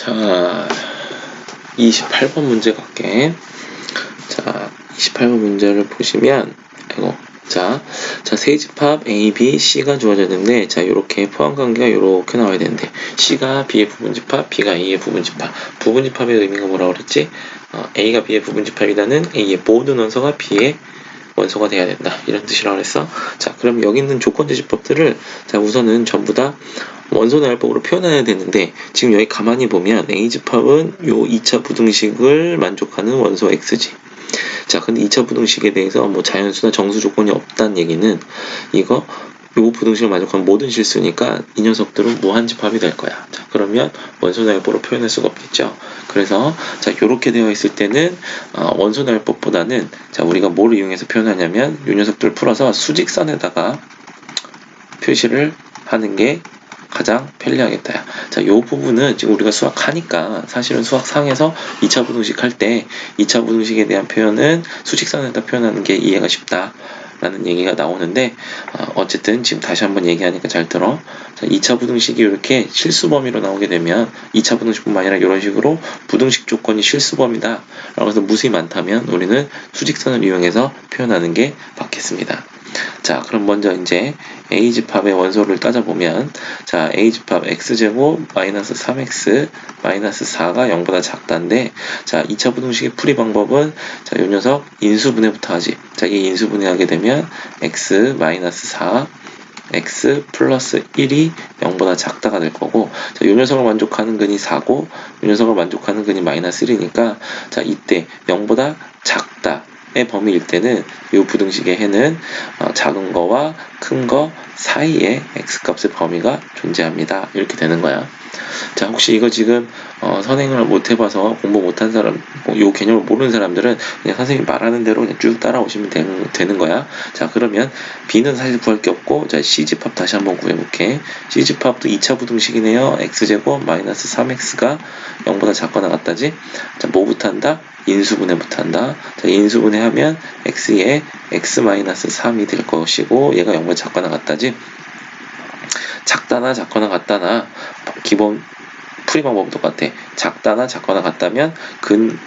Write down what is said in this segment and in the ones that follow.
자, 28번 문제 갈게. 자, 28번 문제를 보시면, 이거, 자, 자, 세 집합 A, B, C가 주어졌는데, 자, 요렇게 포함 관계가 요렇게 나와야 되는데, C가 B의 부분 집합, B가 A의 부분 집합. 부분 집합의 의미가 뭐라고 그랬지? 어, A가 B의 부분 집합이라는 A의 모든 원소가 B의 원소가 돼야 된다. 이런 뜻이라고 그랬어. 자, 그럼 여기 있는 조건제 집합들을, 자, 우선은 전부 다 원소 나열법으로 표현해야 되는데 지금 여기 가만히 보면 A집합은 요 2차 부등식을 만족하는 원소 X지. 자, 근데 2차 부등식에 대해서 뭐 자연수나 정수 조건이 없다는 얘기는 이거 요 부등식을 만족하는 모든 실수니까 이 녀석들은 무한집합이 될 거야. 자, 그러면 원소 나열법으로 표현할 수가 없겠죠. 그래서 자, 요렇게 되어 있을 때는 어, 원소 나열법보다는 자, 우리가 뭘 이용해서 표현하냐면 요 녀석들을 풀어서 수직선에다가 표시를 하는 게 가장 편리하겠다. 자, 요 부분은 지금 우리가 수학하니까 사실은 수학상에서 2차 부등식 할 때 2차 부등식에 대한 표현은 수직선에다 표현하는 게 이해가 쉽다. 라는 얘기가 나오는데 어, 쨌든 지금 다시 한번 얘기하니까 잘 들어. 자, 2차 부등식이 이렇게 실수 범위로 나오게 되면 2차 부등식뿐만 아니라 이런 식으로 부등식 조건이 실수 범위다. 라고 해서 무수히 많다면 우리는 수직선을 이용해서 표현하는 게 맞겠습니다. 자, 그럼 먼저 이제 A집합의 원소를 따져보면 자, A집합 X제곱 마이너스 3X 마이너스 4가 0보다 작다인데 자, 2차 부등식의 풀이 방법은 자, 요 녀석 인수분해부터 하지. 자, 이 인수분해하게 되면 X 마이너스 4 x 플러스 1이 0보다 작다가 될 거고 자, 요 녀석을 만족하는 근이 4고 요 녀석을 만족하는 근이 마이너스 1이니까 자 이때 0보다 작다 의 범위일 때는 이 부등식의 해는 어, 작은 거와 큰 거 사이에 x값의 범위가 존재합니다. 이렇게 되는 거야. 자, 혹시 이거 지금 어, 선행을 못 해봐서 공부 못한 사람, 뭐이 개념을 모르는 사람들은 그냥 선생님 말하는 대로 그냥 쭉 따라오시면 되는, 되는 거야. 자, 그러면 B는 사실 구할 게 없고, 자, C집합 다시 한번 구해볼게. C집합도 2차 부등식이네요. X제곱 마이너스 3X가 0보다 작거나 같다지. 자, 뭐부터 한다? 인수분해부터 한다. 자, 인수분해하면 x에 x-3이 될 것이고 얘가 0보다 작거나 같다지. 작다나 작거나 같다나 기본 풀이 방법은 똑같아. 작다나 작거나 같다면 근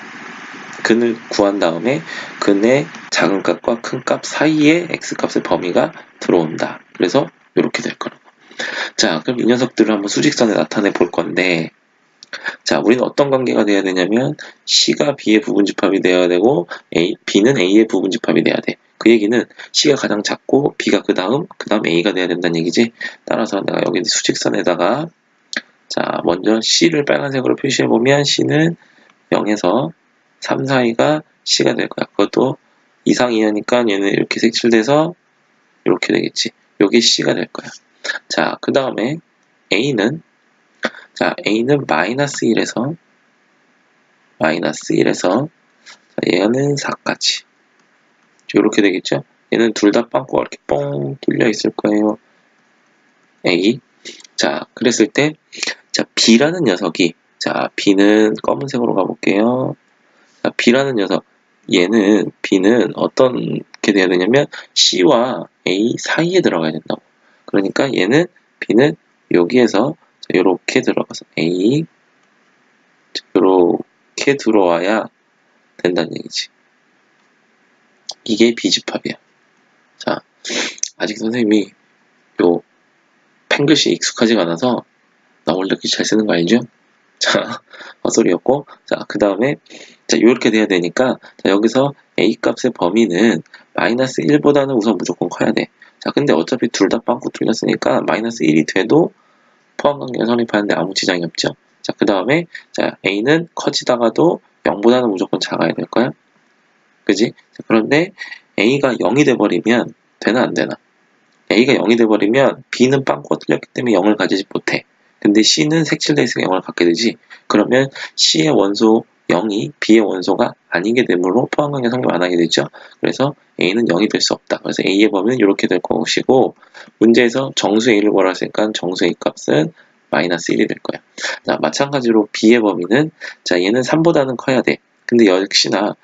근을 구한 다음에 근의 작은 값과 큰 값 사이에 x 값의 범위가 들어온다. 그래서 이렇게 될 거라고. 자, 그럼 이 녀석들을 한번 수직선에 나타내 볼 건데 자, 우리는 어떤 관계가 돼야 되냐면 C가 B의 부분집합이 돼야 되고 A, B는 A의 부분집합이 돼야 돼. 그 얘기는 C가 가장 작고 B가 그 다음, 그 다음 A가 돼야 된다는 얘기지. 따라서 내가 여기 수직선에다가 자, 먼저 C를 빨간색으로 표시해 보면 C는 0에서 3 사이가 C가 될 거야. 그것도 이상 이하니까 얘는 이렇게 색칠돼서 이렇게 되겠지. 여기 C가 될 거야. 자, 그 다음에 A는 자, a는 마이너스 1에서 마이너스 1에서 얘는 4까지 이렇게 되겠죠? 얘는 둘 다 빵꾸가 이렇게 뻥 뚫려 있을 거예요. a 자, 그랬을 때 자, b라는 녀석이 자, b는 검은색으로 가볼게요. 자, b라는 녀석 얘는 b는 어떤 게 돼야 되냐면 c와 a 사이에 들어가야 된다고. 그러니까 얘는 b는 여기에서 이렇게 들어가서 A 이렇게 들어와야 된다는 얘기지. 이게 비집합이야. 자, 아직 선생님이 요 펜글씨 익숙하지가 않아서 나 원래 이렇게 잘 쓰는 거 알죠? 자, 헛소리였고, 자, 그 다음에, 자, 이렇게 돼야 되니까, 자, 여기서 A 값의 범위는 마이너스 1보다는 우선 무조건 커야 돼. 자, 근데 어차피 둘 다 빵꾸 뚫렸으니까 마이너스 1이 돼도 포함관계가 성립하는데 아무 지장이 없죠. 자, 그 다음에 자 A는 커지다가도 0보다는 무조건 작아야 될 거야. 그지? 자, 그런데 A가 0이 돼버리면 되나 안 되나? A가 0이 돼버리면 B는 빵꾸가 뚫렸기 때문에 0을 가지지 못해. 근데 C는 색칠돼 있으니까 0을 갖게 되지. 그러면 C의 원소 0이 B의 원소가 아니게 되므로 포함관계 성립 안 하게 되죠. 그래서 A는 0이 될 수 없다. 그래서 A의 범위는 이렇게 될 것이고 문제에서 정수 A를 구하라으니까 정수 A 값은 마이너스 1이 될 거야. 자, 마찬가지로 B의 범위는 자 얘는 3보다는 커야 돼. 근데 역시나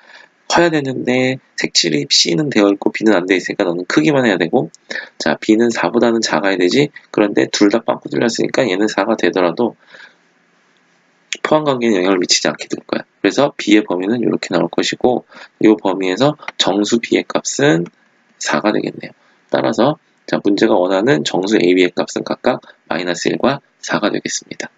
커야 되는데 색칠이 C는 되어 있고 B는 안 되어 있으니까 너는 크기만 해야 되고 자 B는 4보다는 작아야 되지 그런데 둘 다 빵꾸 뚫렸으니까 얘는 4가 되더라도 포함 관계에 영향을 미치지 않게 될 거야. 그래서 b의 범위는 이렇게 나올 것이고 이 범위에서 정수 b의 값은 4가 되겠네요. 따라서 자 문제가 원하는 정수 a, b의 값은 각각 마이너스 1과 4가 되겠습니다.